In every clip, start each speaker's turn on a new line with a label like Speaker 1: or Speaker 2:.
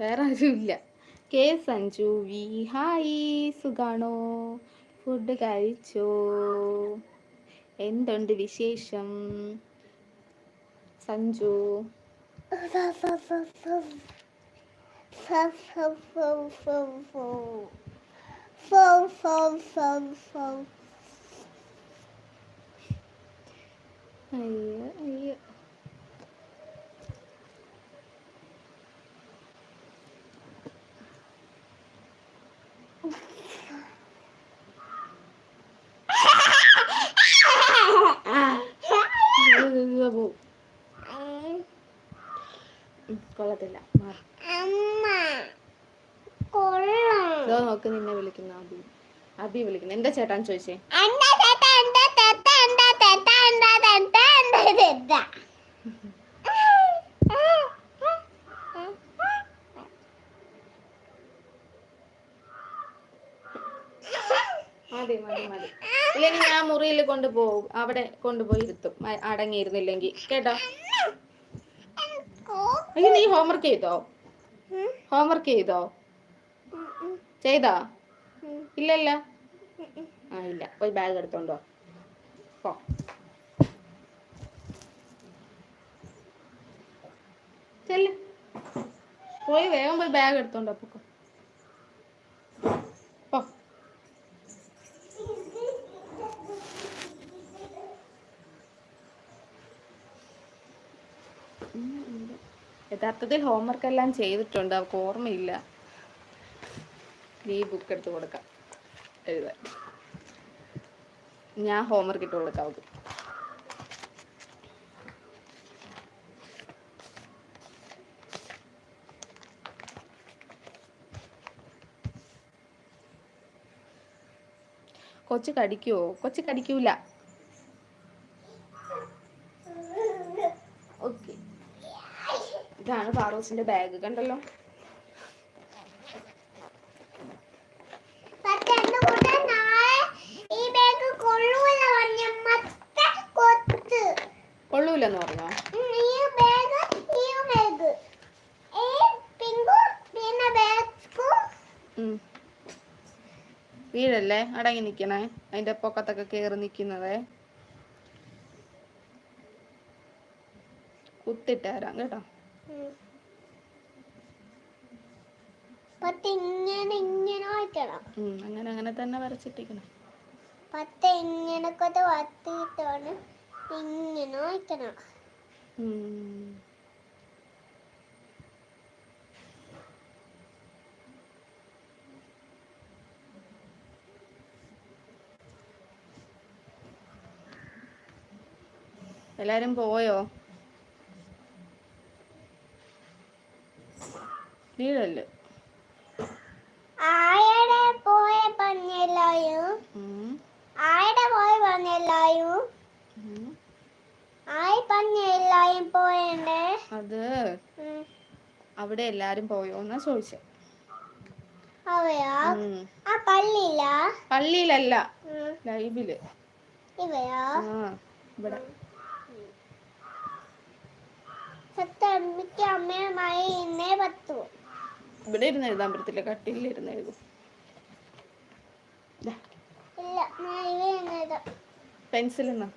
Speaker 1: വേറെ ആരുമില്ല K Sanju V. Hi സുഖാണോ? ഫുഡ് കഴിച്ചോ? എന്തുണ്ട് വിശേഷം? സഞ്ജു? അയ്യോ അയ്യോ. കൊള്ളത്തില്ല. നോക്ക് നിന്നെ വിളിക്കുന്ന അബി. അബി വിളിക്കുന്നു. എന്താ ചേട്ടാന്ന് ചോദിച്ചേ? മതി മതി മതി. ഇല്ലെങ്കിൽ ഞാൻ മുറിയിൽ കൊണ്ടുപോകും. അവിടെ കൊണ്ടുപോയി ഇരുത്തും. അടങ്ങിയിരുന്നില്ലെങ്കിൽ. കേട്ടോ? അയ്യോ നീ ഹോംവർക്ക് ചെയ്തോ? ഹോംവർക്ക് ചെയ്തോ? ചെയ്തോ? ഇല്ലല്ല. ആ ഇല്ല. പോയി ബാഗ് എടുത്തോണ്ടോ പോ. ചെല്ല്. പോയി വേഗം പോയി ബാഗ് എടുത്തോണ്ടോ പൊക്കോ. യഥാർത്ഥത്തിൽ ഹോംവർക്ക് എല്ലാം ചെയ്തിട്ടുണ്ട്. അവർക്ക് ഓർമ്മയില്ല. ഈ ബുക്ക് എടുത്ത് കൊടുക്കാം. എഴുതാൻ. ഞാൻ ഹോംവർക്ക് ഇട്ട് കൊടുക്കാം അവർക്ക്. കൊച്ചു കടിക്കുവോ? കൊച്ചു കടിക്കൂല. ഇതാണ് ഫാറൂസിന്റെ ബാഗ് കണ്ടല്ലോ? കൊള്ളൂലെന്ന് പറഞ്ഞോ. വീഴല്ലേ? അടങ്ങി നിക്കണേ. അതിന്റെ പൊക്കത്തൊക്കെ കേറി നിക്കുന്നതേ. കുത്തിട്ടേരാം കേട്ടോ.
Speaker 2: പത്ത് ഇങ്ങനെ ഇങ്ങനെ വായിക്കണം
Speaker 1: അങ്ങനെ അങ്ങനെ തന്നെ വരച്ചിട്ടിരിക്കണം.
Speaker 2: പത്ത് ഇങ്ങനൊക്കെ വത്തിയിട്ടാണ് ഇങ്ങനെ വയ്ക്കണം
Speaker 1: എല്ലാരും പോയോ?
Speaker 2: ആയുടെ പോയ പറഞ്ഞെല്ലായും പോയി പോയ പറഞ്ഞെല്ലായും
Speaker 1: ഉം.
Speaker 2: ആയി പറഞ്ഞെല്ലായും പോയണ്ടേ?
Speaker 1: അത് അവിടെ എല്ലാരും പോയോ എന്നാ ചോദിച്ചേ. പള്ളിയിലല്ല ആ ഇവിടെ.
Speaker 2: സത്തമ്മയ്ക്ക് അമ്മയുമായി ഇന്നേ പത്തു
Speaker 1: ഇവിടെ ഇരുന്ന് എഴുതാൻ പറ്റത്തില്ല കട്ടിലിൽ ഇരുന്ന് എഴുതും. പെൻസിൽ എന്നാ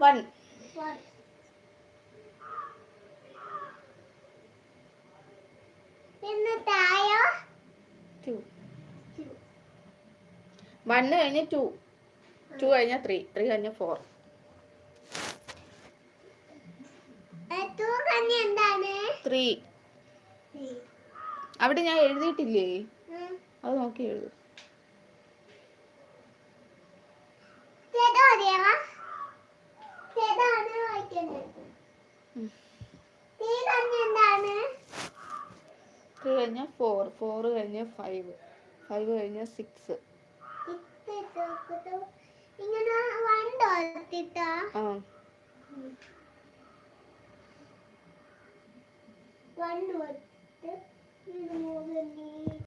Speaker 1: വൺ.
Speaker 2: പിന്നെ
Speaker 1: ടു വണ്ണ് കഴിഞ്ഞ് ടു ടു കഴിഞ്ഞ ത്രീ ത്രീ കഴിഞ്ഞ ഫോർ ത്രീ അവിടെ ഞാൻ എഴുതിയിട്ടില്ലേ. അത് നോക്കി എഴുതും. കഴിഞ്ഞ ഫോർ ഫോർ കഴിഞ്ഞ ഫൈവ് ഫൈവ് കഴിഞ്ഞ സിക്സ് ആ
Speaker 2: വണ്ട് വട്ട് മൂന്ന്